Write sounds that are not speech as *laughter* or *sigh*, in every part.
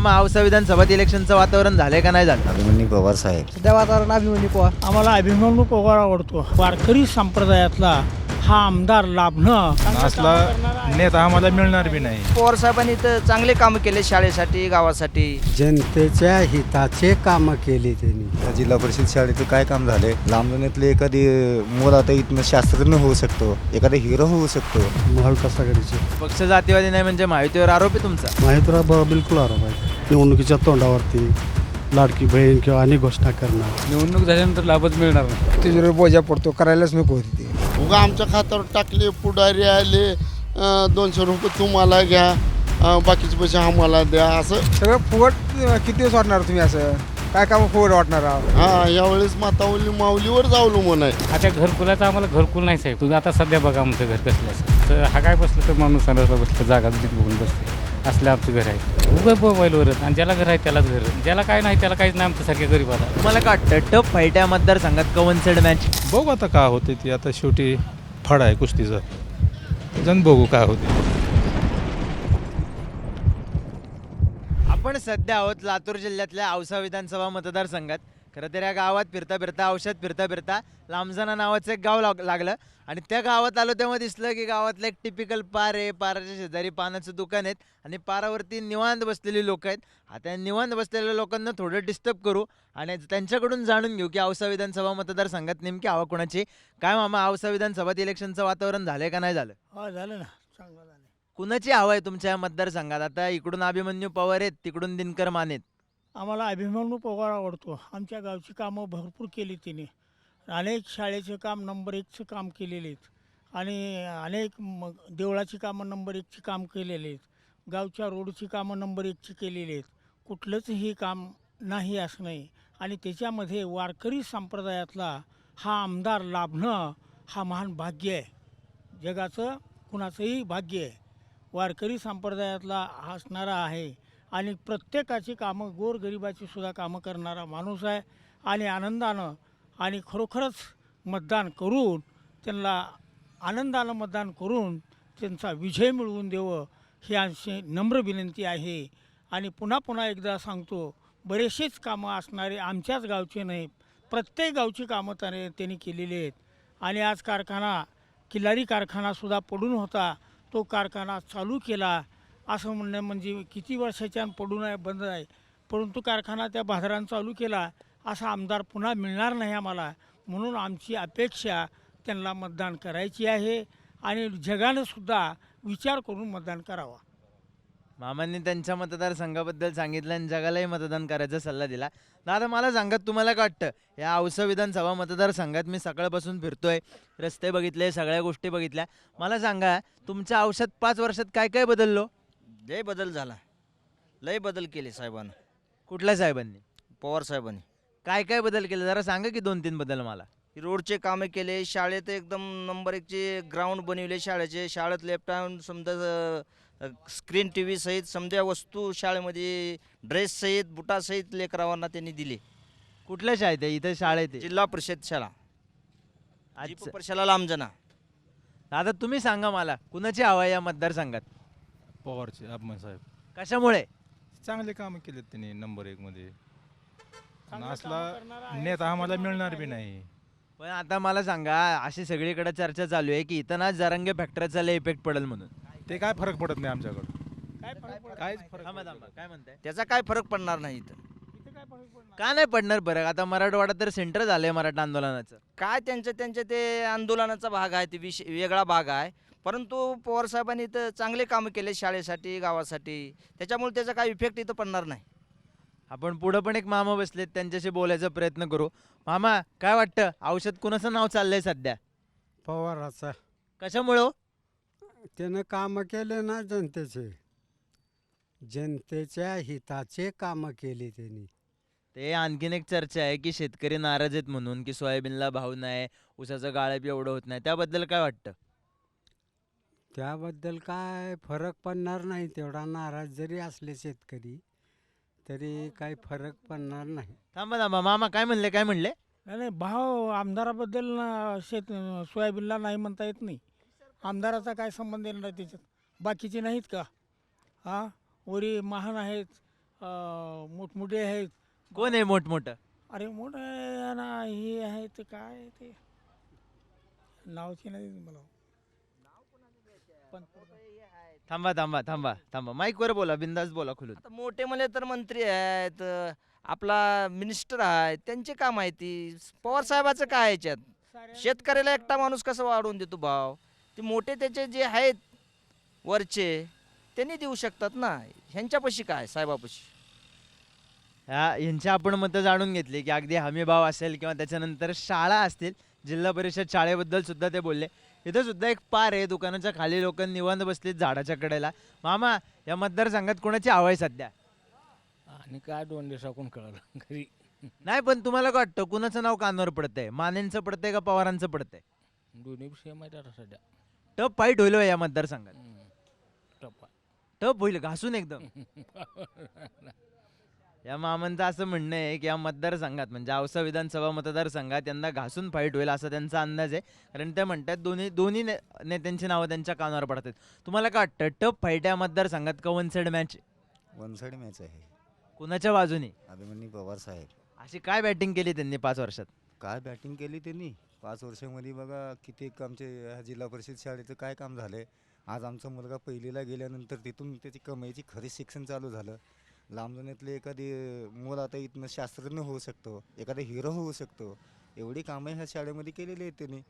मामा औसा विधानसभेत इलेक्शनचं वातावरण झालंय का नाही झालं? अभिमन्यू पवार साहेब. सध्या वातावरण अभिमन्यू पवार. आम्हाला अभिमन्यू पवार आवडतो. वारकरी संप्रदायातला हा आमदार लाभणं असला नेता आम्हाला मिळणार बी नाही. पवार साहेबांनी तर चांगले काम केले शाळेसाठी गावासाठी. जनतेच्या हिताचे काम केले त्यांनी. या जिल्हा परिषद शाळेचं काय काम झालंय? लांबण्यातले एखादी मुलं आता इथनं शास्त्रज्ञ होऊ शकतो एखादा हिरो होऊ शकतो. महाविकास आघाडीचे पक्ष जातीवादी नाही म्हणजे महायुतीवर आरोप आहे तुमचा? माहितीला ब बिलकुल आरोप आहे. निवडणुकीच्या तोंडावरती लाडकी बहीण किंवा अनेक घोषणा करणार. निवडणूक झाल्यानंतर लाभच मिळणार नाही. तिजोरी बोजा पडतो करायलाच नको होती ते. उगा आमच्या खात्यावर टाकले पुढारी आले अं, दोनशे रुपये तुम्हाला घ्या अं, बाकीचे पैसे आम्हाला द्या असं. सगळं फुगट अं, किती दिवस वाटणार तुम्ही असं? काय काम फुगट वाटणार आहोत? हा यावेळेस मातावली माऊलीवर जावलो म्हण आहे. आता घरकुलाचं आम्हाला घरकुल नाही साहेब. तुम्ही आता सध्या बघा आमचं घर कसलं असं तर हा काय बसलं तर माणूस संडासला बसलं जागा बघून बसते असलं आमचं घर आहे. उभं मोबाईलवरच आणि ज्याला घर आहे त्यालाच घर. ज्याला काय नाही त्याला काहीच नाही आमच्यासारख्या गरीबाला तुम्हाला काय वाटतं टप फाईट आहे मतदारसंघात कवन सेड मॅच बघू आता काय होते ती. आता शेवटी फड आहे कुस्तीचा. जण बघू काय होते. आपण सध्या आहोत लातूर जिल्ह्यातल्या औसा विधानसभा मतदारसंघात. खरं तर या गावात फिरता फिरता औषध फिरता फिरता लांबजाना नावाचं एक गाव लाग लागलं. आणि त्या गावात आलो तेव्हा दिसलं की गावातलं एक टिपिकल पार आहे पाराच्या शेजारी पानाचं दुकान आहेत आणि पारावरती निवांत बसलेली लोक आहेत. आता निवांत बसलेल्या लोकांना थोडं डिस्टर्ब करू आणि त्यांच्याकडून जाणून घेऊ की औसा विधानसभा मतदारसंघात नेमकी हवा कोणाची? काय मामा औसा विधानसभात इलेक्शनचं वातावरण झालंय का नाही झालं? हा झालं ना. चांगलं झालं कुणाची हवा आहे तुमच्या मतदारसंघात? आता इकडून अभिमन्यू पवार आहेत तिकडून दिनकर मान आहेत. आम्हाला अभिमन्यू पवार आवडतो. आमच्या गावची कामं भरपूर केली तिने. अनेक शाळेचे काम नंबर एकचं काम केलेले आहेत आणि अनेक मग देवळाची कामं नंबर एकची काम केलेले आहेत गावच्या रोडची कामं नंबर एकची केलेली आहेत कुठलंचही काम नाही असं नाही आणि त्याच्यामध्ये वारकरी संप्रदायातला हा आमदार लाभणं हा महान भाग्य आहे. जगाचं कुणाचंही भाग्य आहे. वारकरी संप्रदायातला असणारा आहे. आणि प्रत्येकाची कामं गोरगरिबाची सुद्धा कामं करणारा माणूस आहे. आणि आनंदानं आणि खरोखरच मतदान करून त्यांना आनंदानं मतदान करून त्यांचा विजय मिळवून देवं ही आमची नम्र विनंती आहे. आणि पुन्हा पुन्हा एकदा सांगतो बरेचसेच कामं असणारे आमच्याच गावचे नाही प्रत्येक गावची कामं त्याने त्यांनी केलेली आहेत. आणि आज कारखाना किल्लारी कारखानासुद्धा पडून होता तो कारखाना चालू केला. असं म्हणणं म्हणजे किती वर्षाच्या पडून आहे बंद आहे. परंतु कारखाना त्या बाजारानं चालू केला. असा आमदार पुन्हा मिळणार नाही आम्हाला. म्हणून आमची अपेक्षा त्यांना मतदान करायची आहे आणि जगानं सुद्धा विचार करून मतदान करावा. मामांनी त्यांच्या मतदारसंघाबद्दल सांगितलं आणि जगालाही मतदान करायचा सल्ला दिला. दादा मला सांगा तुम्हाला काय वाटतं? या औसा विधानसभा मतदारसंघात मी सकाळपासून फिरतोय. रस्ते बघितले सगळ्या गोष्टी बघितल्या. मला सांगा तुमच्या औषध पाच वर्षात काय काय बदललो? लय बदल झाला. लय बदल केले साहेबांना. कुठल्या साहेबांनी? पवार साहेबांनी. काय काय बदल केले? जरा सांगा की दोन तीन बदल मला. रोडचे कामे केले शाळेत एकदम नंबर एकचे ग्राउंड बनविले शाळेचे. शाळेत लॅपटॉप समजा स्क्रीन टी व्ही सहित समजा वस्तू शाळेमध्ये ड्रेस सहित बुटासहित लेकरावांना त्यांनी दिले. कुठल्या शाळेत आहे? इथं शाळेत आहे. जिल्हा परिषद शाळा. अच्छा. परिषदेला लांबजना दादा तुम्ही सांगा मला कुणाची हवा आहे या मतदारसंघात? पवारचे अभिमान साहेब. कशामुळे? चांगले कामं केलेत त्यांनी नंबर एक नेता आम्हाला मिळणार बी नाही. पण आता मला सांगा अशी सगळीकडे चर्चा चालू आहे की इथं ना जरंगे फॅक्टरीचा लय इफेक्ट पडेल म्हणून. ते काय फरक पडत नाही आमच्याकडं. काय थांबा थांबा. काय म्हणताय? त्याचा काय फरक पडणार नाही इथं? इथं काय फरक पडणार? का नाही पडणार फरक आता मराठवाडा तर सेंटर झालंय मराठा आंदोलनाचं. काय त्यांचं त्यांचं ते आंदोलनाचा भाग आहे ते विष वेगळा भाग आहे. परंतु पवार साहेबांनी तर चांगले कामं केले शाळेसाठी गावासाठी. त्याच्यामुळे त्याचा काही इफेक्ट इथं पडणार नाही. आपण पुढं पण एक मामा बसलेत त्यांच्याशी बोलायचा प्रयत्न करू. मामा काय वाटतं? औषध कुणाचं नाव चाललंय सध्या? पवाराचा. कशामुळं हो? त्यानं काम केले ना जनतेचे. जनतेच्या हिताचे काम केले त्यांनी. ते आणखीन एक चर्चा आहे की शेतकरी नाराज आहेत म्हणून की सोयाबीनला भाव नाही ऊसाचं गाळप एवढं होत नाही. त्याबद्दल काय वाटतं? त्याबद्दल काय फरक पडणार नाही तेवढा नाराज जरी असले शेतकरी तरी काही फरक पडणार नाही. थांबा थांबा. मामा काय म्हणले काय म्हणले? नाही नाही भाव आमदाराबद्दल ना शेत सोयाबीनला नाही म्हणता येत नाही. आमदाराचा काय संबंध येणार त्याच्यात? बाकीचे नाहीत का? हां? वरी महान आहेत अं, मोठमोठे आहेत. कोण आहे मोठमोठं? अरे मोठं ना हे आहे ते काय ते? नावची नाही मला. पंतप्रधान थांबा थांबा थांबा थांबा. माईकवर बोला बिंदास बोला खुलून. आता मोठे मले तर मंत्री आहेत अं, आपला मिनिस्टर आहे त्यांचे काय माहिती पवार साहेबाचं काय याच्यात? शेतकऱ्याला एकटा माणूस कसं वाढवून देतो भाव? ते मोठे त्याचे जे आहेत वरचे त्यांनी देऊ शकतात ना? ह्यांच्यापाशी काय साहेबापाशी? ह्या यांची आपण मतं जाणून घेतली की अगदी हमी भाव असेल किंवा त्याच्यानंतर शाळा असतील जिल्हा परिषद शाळेबद्दल सुद्धा ते बोलले. इथं सुद्धा एक पार आहे दुकानाच्या खाली लोक निवांत बसलीत झाडाच्या कडेला. मामा या मतदारसंघात कोणाची आहे सध्या? आणि काय दोन दिवसाकडून कळलं? घरी. नाही पण तुम्हाला काय वाटतं कुणाचं नाव कानावर पडतंय? मानेंचं पडतंय का पवारांचं पडतंय? दोन्ही सेम आहेत आता सध्या. टप फाईट होईल हो या मतदारसंघात. टप्पा टप होईल घासून एकदम. *laughs* या मामांचं असं म्हणणं आहे की या मतदारसंघात म्हणजे औसा विधानसभा मतदारसंघात यंदा घासून फाईट होईल असा त्यांचा अंदाज आहे. कारण ते म्हणतात दोन्ही दोन्ही ने- नेत्यांची नावं त्यांच्या कानावर पडतात. तुम्हाला काय वाटतं टप फाईट या मतदारसंघात का one side match one side match आहे. कुणाच्या बाजूने? अभिमन्यू पवार साहेब. अशी काय बॅटिंग केली त्यांनी पाच वर्षात? काय बॅटिंग केली त्यांनी? पाच वर्षामध्ये बघा किती आमचे जिल्हा परिषद शाळेचं काय काम झालंय. आज आमचा मुलगा पहिलीला गेल्यानंतर तिथून त्याची कमाईची खरी शिक्षण चालू झालं. लांबजण्यातले एखादी मूल आता इथनं शास्त्रज्ञ होऊ शकतो एखादा हिरो होऊ शकतो. एवढी कामं ह्या शाळेमध्ये केलेली आहेत त्यांनी.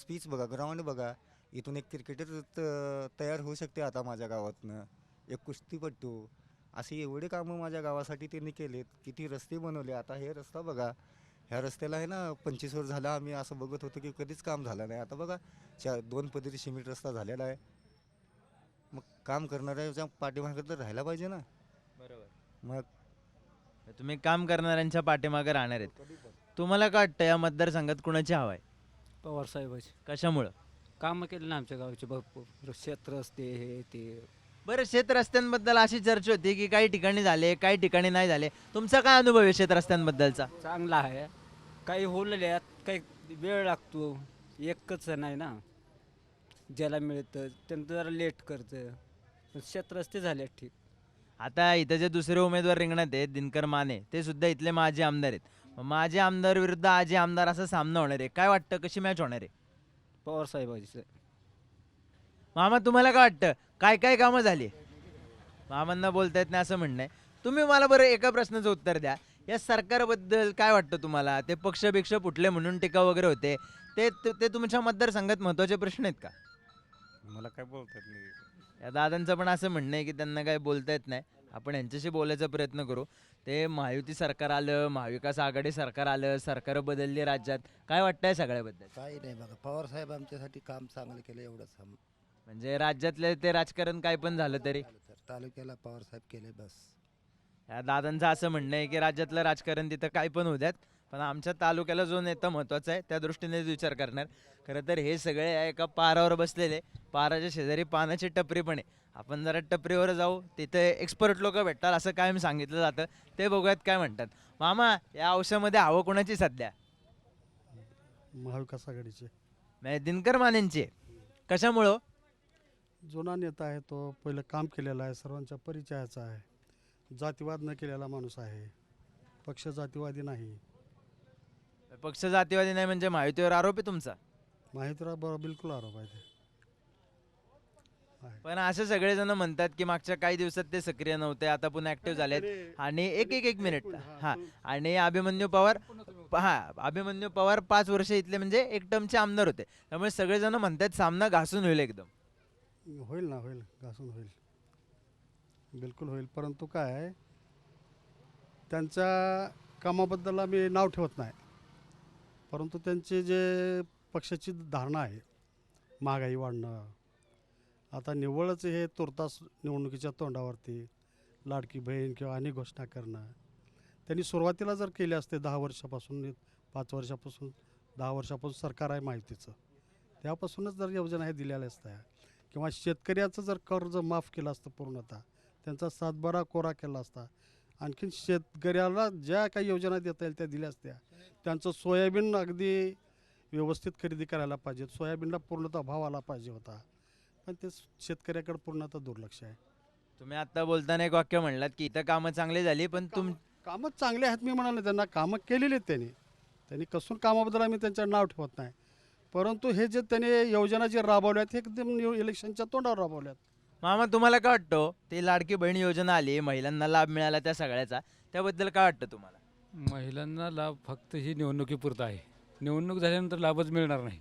स्पीच बघा ग्राउंड बघा. इथून एक क्रिकेटर तयार होऊ शकते आता माझ्या गावातनं. एक कुस्तीपट्टू अशी एवढी कामं माझ्या गावासाठी त्यांनी केलेत. किती रस्ते बनवले. आता हे रस्ता बघा. ह्या रस्त्याला आहे ना पंचवीस वर झाला. आम्ही असं बघत होतो की कधीच काम झालं नाही. आता बघा चार दोन पदरी सिमेंट रस्ता झालेला आहे. मग काम करणाऱ्याच्या पाठीमागे तर राहायला पाहिजे ना. बरोबर. मग? तुम्ही काम करणाऱ्यांच्या पाठीमागे राहणार आहेत. तुम्हाला काय वाटतं या मतदारसंघात कुणाची हवा आहे? पवार साहेबाची. कशामुळं? कामं केले ना आमच्या गावचे भरपूर. क्षेत्र असते हे ते. बरं शेत रस्त्यांबद्दल अशी चर्चा होती की काही ठिकाणी झाले काही ठिकाणी नाही झाले. तुमचा काय अनुभव आहे शेत रस्त्यांबद्दलचा? चांगला आहे. काही होलेल्यात काही वेळ लागतो. एकच नाही ना. ज्याला मिळतं त्यांचं जरा लेट करतं. पण शेत रस्ते झाले ठीक. आता इथं जे दुसरे उमेदवार रिंगणात आहेत दिनकर माने ते सुद्धा इथले माजी आमदार आहेत. मग माजी आमदार विरुद्ध आजी आमदार असा सामना होणार आहे. काय वाटतं? कशी मॅच होणार आहे? पवार साहेबाची. मामा तुम्हाला काय वाटतं? काय काय कामं झाली? मामांना बोलता येत नाही असं म्हणणं आहे. तुम्ही मला बरं एका प्रश्नाचं उत्तर द्या. या सरकारबद्दल काय वाटतं तुम्हाला? ते पक्ष बिक्ष फुटले म्हणून टीका वगैरे होते. ते ते ते तुमच्या मतदारसंघात महत्त्वाचे प्रश्न आहेत का? मला काय बोलतात नाही. या दादांचं पण असं म्हणणं आहे की त्यांना काय बोलता येत नाही. आपण यांच्याशी बोलायचा प्रयत्न करू. ते महायुती सरकार आलं महाविकास आघाडी सरकार आलं सरकार बदलली राज्यात. काय वाटतंय सगळ्याबद्दल? काही नाही बघा पवार साहेब आमच्यासाठी काम चांगलं केलं एवढंच. आम- म्हणजे राज्यातले ते राजकारण काय पण झालं तरी. झालं तर. तालुक्याला पवार साहेब केले बस. या दादांचं असं म्हणणं आहे की राज्यातलं राजकारण तिथं काय पण होऊ द्यात. पण आमच्या तालुक्याला जो नेता महत्त्वाचा आहे त्या दृष्टीनेच विचार करणार. खरं तर हे सगळे आहे एका पारावर बसलेले पाराच्या शेजारी पानाची टपरी पण आहे. आपण जरा टपरीवर जाऊ तिथे एक्सपर्ट लोक भेटतात असं कायम सांगितलं जातं. ते बघूयात काय म्हणतात. मामा या औषधामध्ये हवं कोणाची सध्या? महाविकास आघाडीचे. म्हणजे दिनकर मानेंची आहे. कशामुळं जुना नेता आहे तो पहिलं काम केलेला आहे सर्वांच्या परिचयाचा आहे. जातीवाद न केलेला माणूस आहे. पक्ष जातीवादी नाही. पक्ष जातीवादी नाही म्हणजे महायुतीवर आरोप आहे तुमचा? बरोबर बिलकुल आरोप आहे ते. पण असे सगळेजण म्हणतात की मागच्या काही दिवसात ते सक्रिय नव्हते आता पुन्हा ऍक्टिव्ह झालेत. आणि एक एक एक मिनिट हा आणि अभिमन्यू पवार हा अभिमन्यू पवार पाच वर्ष इथले म्हणजे एक टर्मचे आमदार होते. त्यामुळे सगळेजण म्हणतात सामना घासून होईल एकदम. होईल ना होईल. घासून होईल. बिलकुल होईल. परंतु काय आहे, त्यांच्या कामाबद्दल आम्ही नाव ठेवत नाही. परंतु त्यांचे जे पक्षाची धारणा आहे महागाई वाढणं आता निव्वळच हे तुर्तास निवडणुकीच्या तोंडावरती लाडकी बहीण किंवा अनेक घोषणा करणं त्यांनी सुरुवातीला जर केले असते दहा वर्षापासून पाच वर्षापासून दहा वर्षापासून सरकार आहे माहितीचं त्यापासूनच जर योजना हे दिलेल्या असत्या किंवा शेतकऱ्याचं जर कर्ज माफ केलं असतं पूर्णतः त्यांचा सातबारा कोरा केला असता आणखीन शेतकऱ्याला ज्या काही योजना देता येईल त्या दिल्या असत्या त्यांचं सोयाबीन अगदी व्यवस्थित खरेदी करायला पाहिजे. सोयाबीनला पूर्णतः भाव आला पाहिजे होता. पण ते शेतकऱ्याकडे पूर्णतः दुर्लक्ष आहे. तुम्ही आता बोलताना एक वाक्य म्हणलात की इथं कामं चांगली झाली पण तुम कामं चांगले आहेत मी म्हणाले त्यांना कामं केलेली आहेत त्यांनी. त्यांनी कसून कामाबद्दल आम्ही त्यांचं नाव ठेवत नाही. परंतु हे जे त्यांनी योजना जे राबवल्या आहेत हे एकदम निव- इलेक्शनच्या तोंडावर राबवल्यात मामा तुम्हाला काय वाटतं? ती लाडकी बहीण योजना आली महिलांना लाभ मिळाला त्या सगळ्याचा. त्याबद्दल काय वाटतं तुम्हाला? महिलांना लाभ फक्त ही निवडणुकीपुरता आहे. निवडणूक झाल्यानंतर लाभच मिळणार नाही.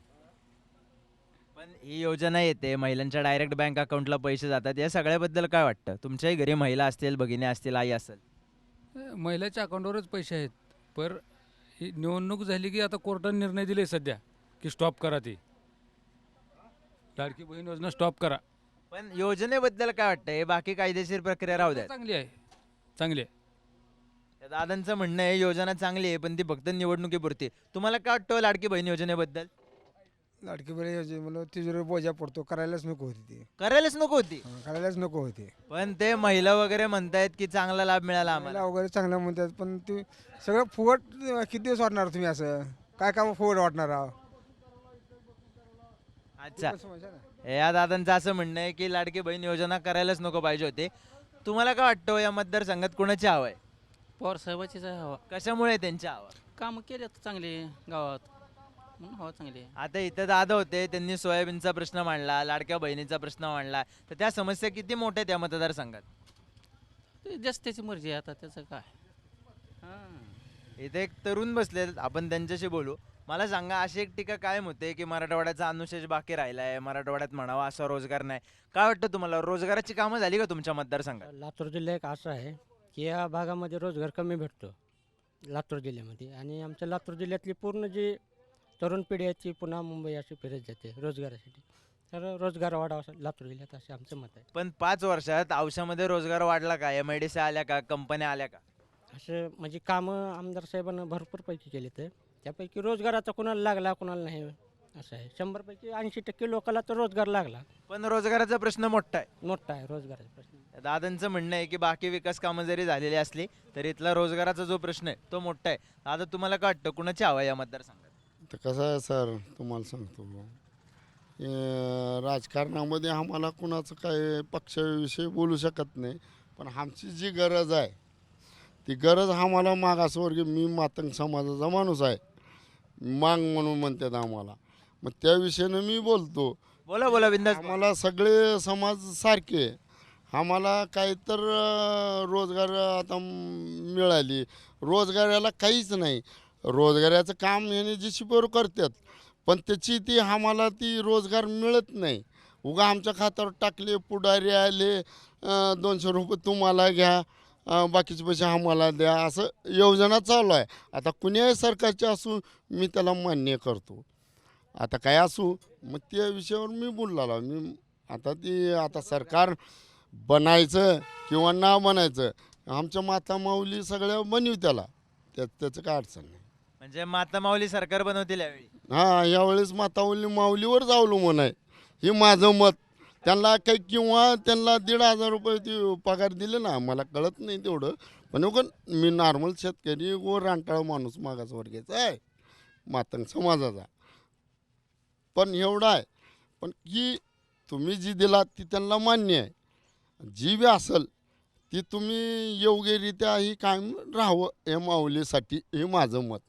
पण ही योजना येते महिलांच्या डायरेक्ट बँक अकाउंटला पैसे जातात या सगळ्याबद्दल काय वाटतं? तुमच्याही घरी महिला असतील भगिनी असतील आई असेल. महिलाच्या अकाउंटवरच पैसे आहेत पर ही निवडणूक झाली की आता कोर्टाने निर्णय दिले सध्या की स्टॉप करा ती. लाडकी बहीण योजना स्टॉप करा. पण योजनेबद्दल काय वाटतं? हे बाकी कायदेशीर प्रक्रिया राहू द्या. चांगली आहे. चांगली आहे. दादांचं म्हणणं आहे योजना चांगली आहे पण ती फक्त निवडणुकीपुरती तुम्हाला काय वाटतं हो लाडकी बहीण योजनेबद्दल? लाडकी बहीण योजना मला तिजोरी बोजा पडतो करायलाच नको होती ती. करायलाच नको होती? हं, करायलाच नको होती. पण ते महिला वगैरे म्हणतायत की चांगला लाभ मिळाला आम्हाला. मला वगैरे चांगलं म्हणतात पण ते सगळं फुगट किती दिवस वाटणार तुम्ही असं? काय काम फुगट वाटणार आहो? अच्छा. समजलं ना? या दादांचं असं म्हणणं आहे की लाडकी बहीण योजना करायलाच नको पाहिजे होते. तुम्हाला काय वाटतं हो या मतदारसंघात कुणाची हवं आहे? पवार साहेबाचीच आहे हवा. कशामुळे आहे त्यांची हवा? कामं केलेत चांगले गावात. म्हणून हवा चांगली आहे. आता इथं दादा होते त्यांनी सोयाबीनचा प्रश्न मांडला लाडक्या बहिणीचा प्रश्न मांडला. तर त्या समस्या किती मोठ्या आहेत या मतदारसंघात? ते जास्त त्याची मर्जी आहे आता त्याचं काय? हां इथे एक तरुण बसले आपण त्यांच्याशी बोलू. मला सांगा अशी एक टीका कायम होते की मराठवाड्याचा अनुशेष बाकी राहिला आहे मराठवाड्यात म्हणावा असा रोजगार नाही. काय वाटतं तुम्हाला? रोजगाराची कामं झाली का तुमच्या मतदारसंघात? लातूर जिल्हा एक असा आहे. की या भागामध्ये रोजगार कमी भेटतो लातूर जिल्ह्यामध्ये. आणि आमच्या लातूर जिल्ह्यातली पूर्ण जी तरुण पिढी आहे ती पुन्हा मुंबई अशी फिरत जाते रोजगारासाठी. तर रोजगार वाढावा असं लातूर जिल्ह्यात असे आमचं मत आहे. पण पाच वर्षात औषधामध्ये रोजगार वाढला का? एम आय डी सी आल्या का? कंपन्या आल्या का? असं म्हणजे कामं आमदार साहेबांना भरपूर पैकी केले तर. त्यापैकी रोजगाराचा कोणाला लागला कोणाला नाही असं आहे. शंभरपैकी ऐंशी टक्के लोकांना तर रोजगार लागला. पण रोजगाराचा प्रश्न मोठा आहे. मोठा आहे रोजगाराचा प्रश्न. दादांचं म्हणणं आहे की बाकी विकास कामं जरी झालेली असली तरी इथला रोजगाराचा जो प्रश्न आहे तो मोठा आहे. दादा तुम्हाला काय वाटतं? कुणाची हवा आहे या मतदारसंघात? तर कसं आहे सर तुम्हाला सांगतो. राजकारणामध्ये आम्हाला कुणाचं काय पक्षाविषयी बोलू शकत नाही पण आमची जी गरज आहे ती गरज आम्हाला मागासवर्गीय मी मातंग समाजाचा माणूस आहे. मांग म्हणून म्हणतात आम्हाला. मग त्या विषयानं मी बोलतो. बोला बोला बिंदास. आम्हाला सगळे समाज सारखे आहे. आम्हाला काही तर रोजगार आता मिळाली. रोजगाराला काहीच नाही. रोजगाराचं काम याने जी शिपर करतात पण त्याची ती आम्हाला ती रोजगार मिळत नाही. उगा आमच्या खात्यावर टाकले पुढारी आले दोनशे रुपये तुम्हाला घ्या बाकीचे पैसे आम्हाला द्या असं योजना चालू आहे. आता कुण्याही सरकारची असू मी त्याला मान्य करतो. आता काय असू मग त्या विषयावर मी बोलला मी आता ती आता सरकार बनायचं किंवा ना बनायचं. आमच्या माता माऊली सगळ्या बनवी त्याला. त्या त्याचं काय अडचण नाही. म्हणजे माता माऊली सरकार बनवतील यावेळी. हां यावेळेस मातावली माऊलीवर अवलंबून आहे. हे माझं मत. त्यांना काही किंवा त्यांना दीड हजार रुपये ती पगार दिले ना मला कळत नाही तेवढं. पण उगं मी नॉर्मल शेतकरी व रांटाळ माणूस मागास वर्गाचा आहे. मातंग समाजाचा. पण एवढं आहे. पण की तुम्ही जी दिला ती त्यांना मान्य आहे. जी बी असेल ती तुम्ही योग्यरित्या ही कायम राहावं या माऊलीसाठी हे माझं मत.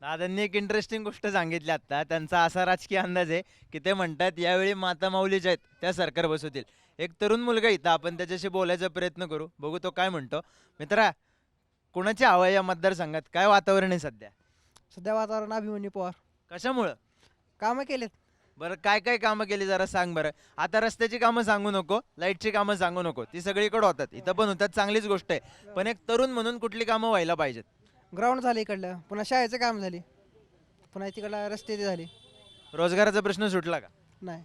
दादांनी एक इंटरेस्टिंग गोष्ट सांगितली आता. त्यांचा असा राजकीय अंदाज आहे की ते म्हणतात यावेळी माता माऊली ज्या आहेत त्या सरकार बसवतील. एक तरुण मुलगा इथं आपण त्याच्याशी बोलायचा प्रयत्न करू. बघू तो काय म्हणतो. मित्रा कुणाची हवा आहे या मतदारसंघात? काय वातावरण आहे सध्या? सध्या वातावरण अभिमन्यू पवार. कशामुळं? कामं केलेत. बरं काय काय कामं केली जरा सांग बरं. आता रस्त्याची कामं सांगू नको लाईटची कामं सांगू नको. ती सगळीकडे होतात. इथं पण होतात चांगलीच गोष्ट आहे. पण एक तरुण म्हणून कुठली कामं व्हायला पाहिजेत? ग्राउंड झालं इकडलं. पुन्हा शाळेचं काम झाली. पुन्हा तिकडला रस्ते ते झाले. रोजगाराचा प्रश्न सुटला का? नाही.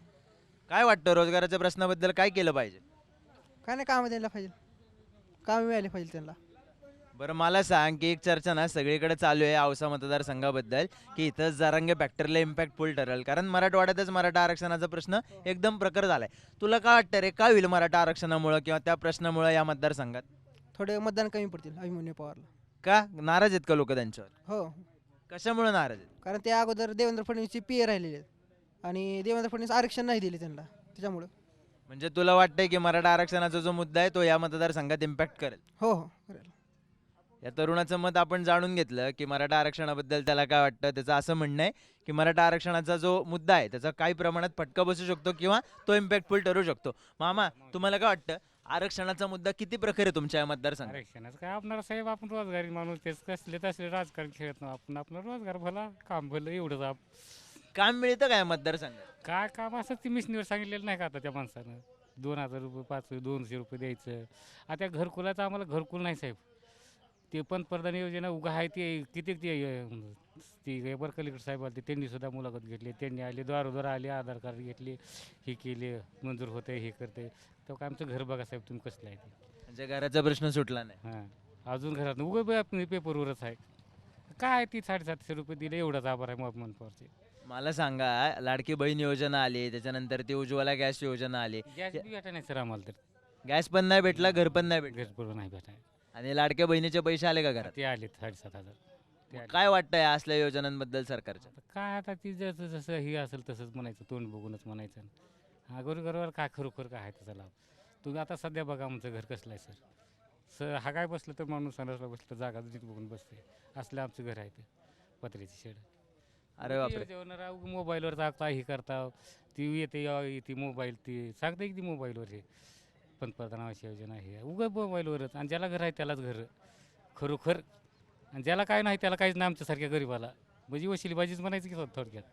काय वाटतं रोजगाराच्या प्रश्नाबद्दल काय केलं पाहिजे? काय नाही कामं द्यायला पाहिजे. कामं मिळाली पाहिजे त्यांना. बरं मला सांग की एक चर्चा ना सगळीकडे चालू आहे औसा मतदारसंघाबद्दल की इथं जरांगे फॅक्टरीला इम्पॅक्टफुल ठरेल. कारण मराठवाड्यातच मराठा आरक्षणाचा प्रश्न एकदम प्रकर झालाय. तुला काय वाटतं रे काय होईल मराठा आरक्षणामुळं किंवा त्या प्रश्नामुळं या मतदारसंघात? थोडे मतदान कमी पडतील अभिमन्यू पवारला. का? नाराज आहेत का लोक त्यांच्यावर? हो. कशामुळे नाराज आहेत? कारण ते अगोदर देवेंद्र फडणवीसचे पी ए राहिलेले आहेत. आणि देवेंद्र फडणवीस आरक्षण नाही दिले त्यांना त्याच्यामुळं. म्हणजे तुला वाटतंय की मराठा आरक्षणाचा जो मुद्दा आहे तो या मतदारसंघात इम्पॅक्ट करेल? हो हो करेल. या तरुणाचं मत आपण जाणून घेतलं की मराठा आरक्षणाबद्दल त्याला काय वाटतं त्याचं असं म्हणणं आहे की मराठा आरक्षणाचा जो मुद्दा आहे त्याचा काही प्रमाणात फटका बसू शकतो किंवा तो इम्पॅक्टफुल ठरू शकतो. मामा तुम्हाला काय वाटतं? आरक्षणाचा मुद्दा किती प्रकारे आहे तुमच्या या मतदारसंघात? आरक्षणाचं काय? आपणाला साहेब आपण रोजगारी माणूस तेच कसले तसले राजकारण खेळत नाही. आपण आपलं रोजगार भला काम भलं एवढंच आप काम मिळतं काय या मतदारसंघात? काय काम असं ती मिशनीवर सांगितलेलं नाही का आता त्या माणसानं? दोन हजार रुपये पाच दोनशे रुपये द्यायचं. आता घरकुलाचं आम्हाला घरकुल नाही साहेब. ते पंतप्रधान योजना उगा आहे ते किती ते ती बरकलीकर साहेब आले त्यांनी सुद्धा मुलाखत घेतली त्यांनी आले दारोदार आले आधार कार्ड घेतले हे केले मंजूर होते हे करते तर काय आमचं घर बघा साहेब तुम्ही कसलं आहे ते. म्हणजे घराचा प्रश्न सुटला नाही. हां. अजून घरात उगं बी आपण पेपरवरच आहे. काय ती साडेसातशे रुपये दिले एवढाच आभार आहे मग मनपावरचे मला सांगा लाडकी बहीण योजना आली त्याच्यानंतर ती उज्ज्वला गॅस योजना आली. गॅस बी भेटा नाही सर आम्हाला तर. गॅस पण नाही भेटला घर पण नाही भेटलं. घर बरोबर नाही भेटाय आणि लाडक्या बहिणीचे पैसे आले का घरात? ते आले साडेसात हजार. ते आले. काय वाटतं या असल्या योजनांबद्दल सरकारच्या? आता काय आता ती जसं जसं हे असेल तसंच म्हणायचं तोंड बघूनच म्हणायचं. हा गोरगरवर काय खरोखर काय आहे त्याचा लाभ? तुम्ही आता सध्या बघा आमचं घर कसलं आहे सर. सर हा काय बसलं तर माणूस सणासला बसलं जागा नीट बघून बसते असलं आमचं घर आहे ते पत्र्याची शेड. अरे बापरे. जेवणारा मोबाईलवर टाकता हे करता. ती येते या- येते मोबाईल ती सांगते की ती मोबाईलवर हे. पंतप्रधान आवास योजना हे उगा मोबाईलवरच. आणि ज्याला घर आहे त्यालाच घर. खरोखर. आणि ज्याला काय नाही त्याला काहीच नाही आमच्यासारख्या गरीबाला. म्हणजे वशिलीबाजीच म्हणायचं की थोडक्यात.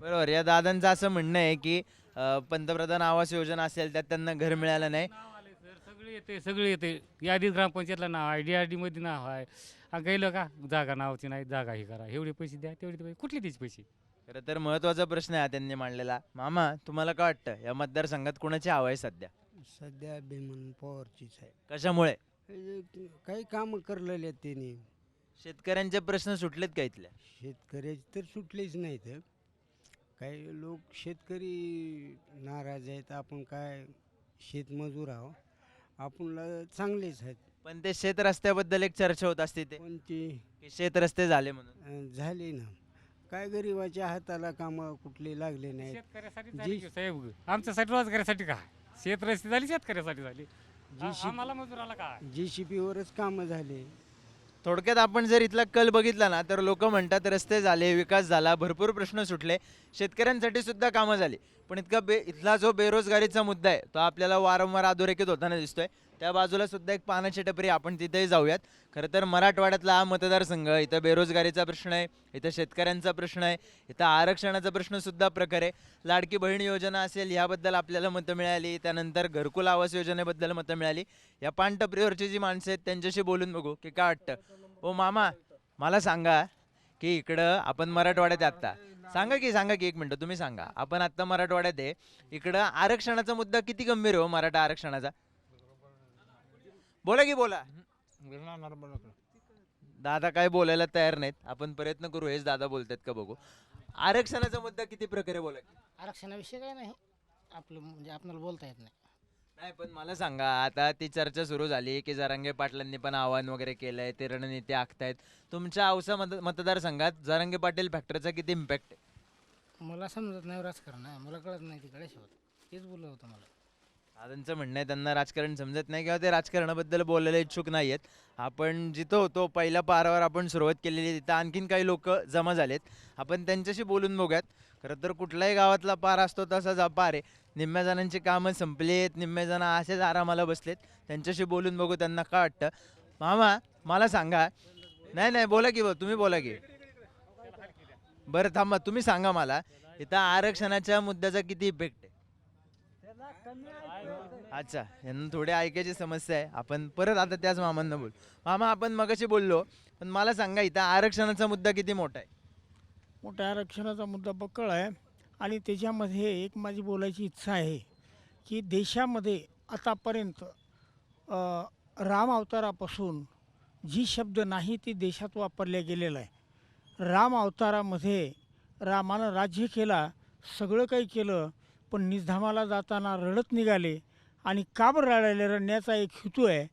बरोबर. या दादांचं असं म्हणणं आहे की अं, पंतप्रधान आवास योजना असेल त्यात त्यांना घर मिळालं नाही. सर. सगळे येते सगळे येते यादीत ग्रामपंचायतला नाव आहे. डी आरमध्ये नाव आहे. गेलं का? जागा नावाची नाही जागा हे करा. एवढे पैसे द्या तेवढे पैसे. कुठले द्यायचे पैसे? खरं तर महत्त्वाचा प्रश्न आहे हा त्यांनी मांडलेला. मामा तुम्हाला काय वाटतं? या मतदारसंघात कोणाची हवा आहे सध्या? सध्या भीमन पवारचीच आहे. कशामुळे? काही कामं करलेले आहेत त्यांनी. शेतकऱ्यांचे प्रश्न सुटलेत का इथल्या शेतकऱ्याचे तर सुटलेच नाहीत. काही लोक शेतकरी नाराज आहेत. आपण काय शेतमजूर आहो? आपणला चांगलेच आहेत. पण ते शेत रस्त्याबद्दल एक चर्चा होत असते ते कोणती? की शेत रस्ते झाले म्हणून. अं, झाले ना. काय गरीबाच्या हाताला कामं कुठले लागले नाहीत. शेतकऱ्यासाठी जी- झाली की साहेब आमच्यासाठी रोजगारासाठी काय? शेत रस्ते झाली शेतकऱ्यासाठी झाली. आ- जी आम्हाला मजुराला काय? जी सी पीवरच कामं झाले. थोडक्यात आपण जर इथला कल बघितला ना तर लोक म्हणतात रस्ते झाले विकास झाला भरपूर प्रश्न सुटले. शेतकऱ्यांसाठी सुद्धा कामं झाली. पण इतका बे इथला जो बेरोजगारीचा मुद्दा आहे तो आपल्याला वारंवार अधोरेखित होताना दिसतोय. त्या बाजूला सुद्धा एक पानाची टपरी आपण तिथेही जाऊयात. खरं तर मराठवाड्यातला हा मतदारसंघ इथं बेरोजगारीचा प्रश्न आहे इथं शेतकऱ्यांचा प्रश्न आहे इथं आरक्षणाचा प्रश्न सुद्धा लाडकी बहीण योजना असेल याबद्दल आपल्याला मतं मिळाली त्यानंतर घरकुल आवास योजनेबद्दल मतं मिळाली. या पानटपरीवरची जी माणसं आहेत त्यांच्याशी बोलून बघू की काय वाटतं? ओ मामा मला सांगा की इकडं आपण मराठवाड्यात आत्ता. सांगा की सांगा की एक मिनटं तुम्ही सांगा. आपण आत्ता मराठवाड्यात आहे. इकडं आरक्षणाचा मुद्दा किती गंभीर हो मराठा आरक्षणाचा? बोला की बोला. दादा काय बोलायला तयार नाहीत. आपण प्रयत्न करू हेच दादा बोलतात का बघू. आरक्षणाचा मुद्दा किती प्रकारे बोला की? आरक्षणाविषयी काय नाही. आपलं म्हणजे आपल्याला बोलता येत नाही. नाही पण मला सांगा आता ती चर्चा सुरू झाली की जरांगे पाटलांनी पण आव्हान वगैरे केलंय ते रणनीती आखतायत. तुमच्या औसा मत मतदारसंघात जरांगे पाटील फॅक्टरचा किती इम्पॅक्ट आहे? मला समजत नाही राजकारण आहे मला कळत नाही तिकडे शेवट. तेच बोललं होतं मला. दादांचं म्हणणं आहे त्यांना राजकारण समजत नाही किंवा ते राजकारणाबद्दल बोलायला इच्छुक नाही आहेत. आपण जिथं होतो पहिल्या पारावर आपण सुरुवात केलेली तिथं आणखीन काही लोक जमा झालेत. आपण त्यांच्याशी बोलून बघूयात. खरं तर कुठल्याही गावातला पार असतो तसाच हा पार आहे. निम्म्या जणांची कामं संपली आहेत निम्म्या जण असेच आरामाला बसलेत. त्यांच्याशी बोलून बघू त्यांना काय वाटतं. मामा मला सांगा. नाही नाही बोला की बा तुम्ही बोला की. बरं थांबा तुम्ही सांगा मला. इथं आरक्षणाच्या मुद्द्याचा किती इफेक्ट अच्छा यांना थोडी ऐकायची समस्या आहे. आपण परत आता त्याच मामांना बोल. मामा आपण मगाशी बोललो पण मला सांगा इथं आरक्षणाचा मुद्दा किती मोठा आहे? मोठा आरक्षणाचा मुद्दा बक्कळ आहे. आणि त्याच्यामध्ये एक माझी बोलायची इच्छा आहे की देशामध्ये आतापर्यंत राम अवतारापासून जी शब्द नाही ती देशात वापरल्या गेलेला आहे. राम अवतारामध्ये रामानं राज्य केला सगळं काही केलं पण निधामाला जाताना रडत निघाले आणि का बरं रडायला रडण्याचा एक हेतू आहे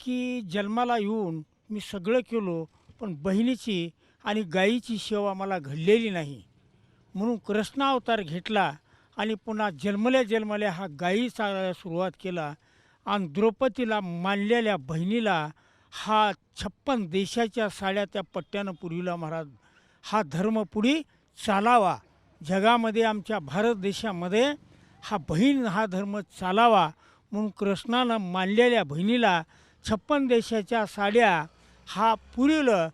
की जन्माला येऊन मी सगळं केलो पण बहिणीची आणि गाईची सेवा मला घडलेली नाही. म्हणून कृष्णावतार घेतला आणि पुन्हा जन्मल्या जन्मल्या हा गायी चालायला सुरुवात केला आणि द्रौपदीला मानलेल्या बहिणीला हा छप्पन देशाच्या साड्या त्या पट्ट्यानं पुरविला महाराज. हा धर्म पुढे चालावा. जगामध्ये आमच्या भारत देशामध्ये हा बहीण हा धर्म चालावा म्हणून कृष्णानं मानलेल्या बहिणीला छप्पन देशाच्या साड्या हा पुरिलं.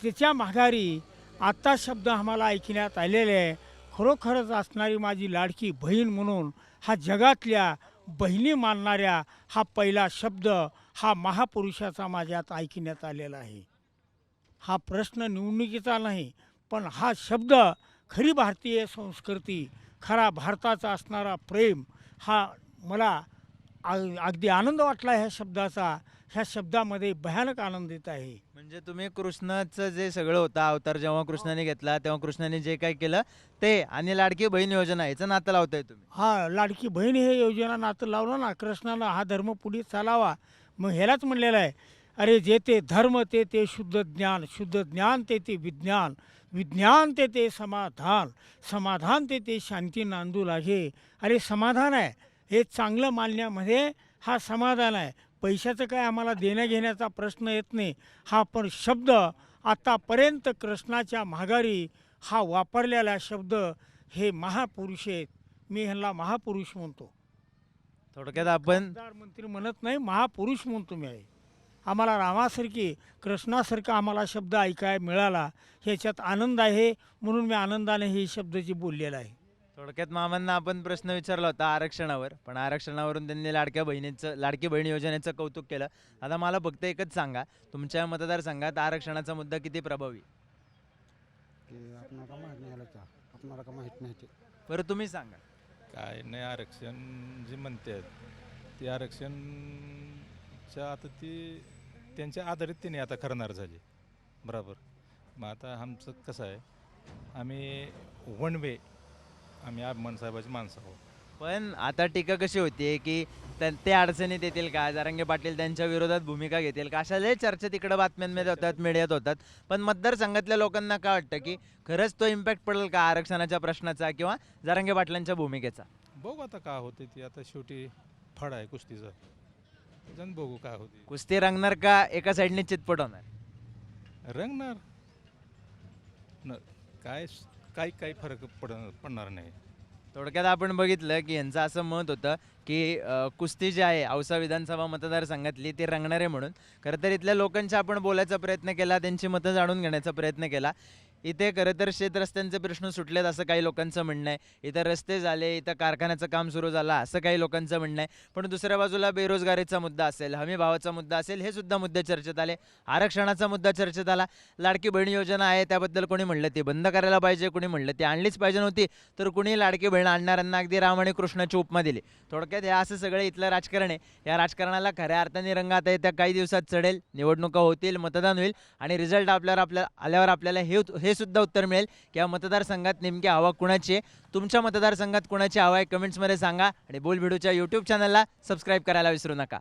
त्याच्या माघारी आत्ता शब्द आम्हाला ऐकण्यात आलेले आहे. खरोखरच असणारी माझी लाडकी बहीण म्हणून हा जगातल्या बहिणी मानणाऱ्या हा पहिला शब्द हा महापुरुषाचा माझ्यात ऐकण्यात आलेला आहे. हा प्रश्न निवडणुकीचा नाही पण हा शब्द खरी भारतीय संस्कृती खरा भारताचा असणारा प्रेम हा मला आ- अगदी आनंद वाटला ह्या शब्दाचा. ह्या शब्दामध्ये भयानक आनंद येत आहे. म्हणजे तुम्ही कृष्णाचं जे सगळं होतं अवतार जेव्हा कृष्णाने घेतला तेव्हा कृष्णाने जे काही केलं ते आणि लाडकी बहीण योजना याचं नातं लावताय तुम्ही. हा लाडकी बहीण हे योजना नातं लावलं ना कृष्णानं हा धर्म पुढे चालावा. मग ह्यालाच म्हणलेलं आहे. अरे जे ते धर्म ते ते शुद्ध ज्ञान शुद्ध ज्ञान ते ते विज्ञान. विज्ञान ते ते समाधान समाधान ते ते शांती नांदू लागे अरे समाधान आहे. हे चांगलं मानण्यामध्ये हा समाधान आहे. पैशाचं काय आम्हाला देण्या घेण्याचा प्रश्न येत नाही. हा पण शब्द आतापर्यंत कृष्णाच्या माघारी हा वापरलेला शब्द हे महापुरुष आहेत. मी ह्यांना महापुरुष म्हणतो. थोडक्यात आपण मंत्री म्हणत नाही महापुरुष म्हणतो मी आहे. आम्हाला रामासारखी कृष्णासारखा आम्हाला शब्द ऐकाय मिळाला ह्याच्यात आनंद आहे म्हणून मी आनंदाने हे शब्दाची बोललेला आहे. थोडक्यात मामांना आपण प्रश्न विचारला होता आरक्षणावर पण आरक्षणावरून त्यांनी लाडक्या बहिणीचं लाडकी बहीण योजनेचं कौतुक केलं. आता मला फक्त एकच सांगा तुमच्या मतदारसंघात आरक्षणाचा मुद्दा किती प्रभावी? बरं तुम्ही सांगा. काय नाही आरक्षण जे म्हणतात ते आरक्षणच्या आता ते त्यांच्या आधारित त्यांनी आता करणार झाले. बरोबर. मग आता आमचं कसं आहे आम्ही वन वे आम्ही अभिमान साहेबाची माणसं आहोत. पण आता टीका कशी होती की त्या- ते अडचणीत येतील का? जारंगे पाटील त्यांच्या विरोधात भूमिका घेतील का? अशा लय चर्चा तिकडे बातम्यांमध्ये होतात मीडियात होतात. पण मतदारसंघातल्या लोकांना काय वाटतं की खरंच तो इम्पॅक्ट पडेल का आरक्षणाच्या प्रश्नाचा किंवा जारंगे पाटलांच्या भूमिकेचा? बघू आता काय होते ते. आता शेवटी फड आहे कुस्तीचा. बघू काय होते कुस्ती रंगणार का एका साईडने चितपट होणार? रंगणार? न काय काही काही फरक पड पडणार नाही. थोडक्यात आपण बघितलं की यांचं असं मत होतं की अ, कुस्ती जी आहे औसा विधानसभा मतदारसंघातली ती रंगणार आहे म्हणून. खरं तर इथल्या लोकांशी आपण बोलायचा प्रयत्न केला त्यांची मतं जाणून घेण्याचा प्रयत्न केला. इथे खरं तर शेत रस्त्यांचे प्रश्न सुटलेत असं काही लोकांचं म्हणणं आहे. इथं रस्ते झाले इथं कारखान्याचं काम सुरू झालं असं काही लोकांचं म्हणणं आहे. पण दुसऱ्या बाजूला बेरोजगारीचा मुद्दा असेल हमी भावाचा मुद्दा असेल हे सुद्धा मुद्दे चर्चेत आले. आरक्षणाचा मुद्दा चर्चेत आला. लाडकी बहीण योजना आहे त्याबद्दल कोणी म्हणलं ती बंद करायला पाहिजे कोणी म्हणलं ती आणलीच पाहिजे नव्हती तर कुणी लाडकी बहीण आणणाऱ्यांना अगदी राम आणि कृष्णाची उपमा दिली. थोडक्यात हे असं सगळं इथलं राजकारण आहे. या राजकारणाला खऱ्या अर्थाने रंगात आहे त्या काही दिवसात चढेल निवडणुका होतील मतदान होईल आणि रिझल्ट आपल्यावर आपल्या आल्यावर आपल्याला हे हे सुद्धा उत्तर मिळेल. किंवा मतदारसंघात नेमकी हवा कुणाची आहे? तुमच्या मतदारसंघात कुणाची हवा आहे? कमेंट्समध्ये सांगा. आणि बोल भिडूच्या यूट्यूब चॅनलला सबस्क्राईब करायला विसरू नका.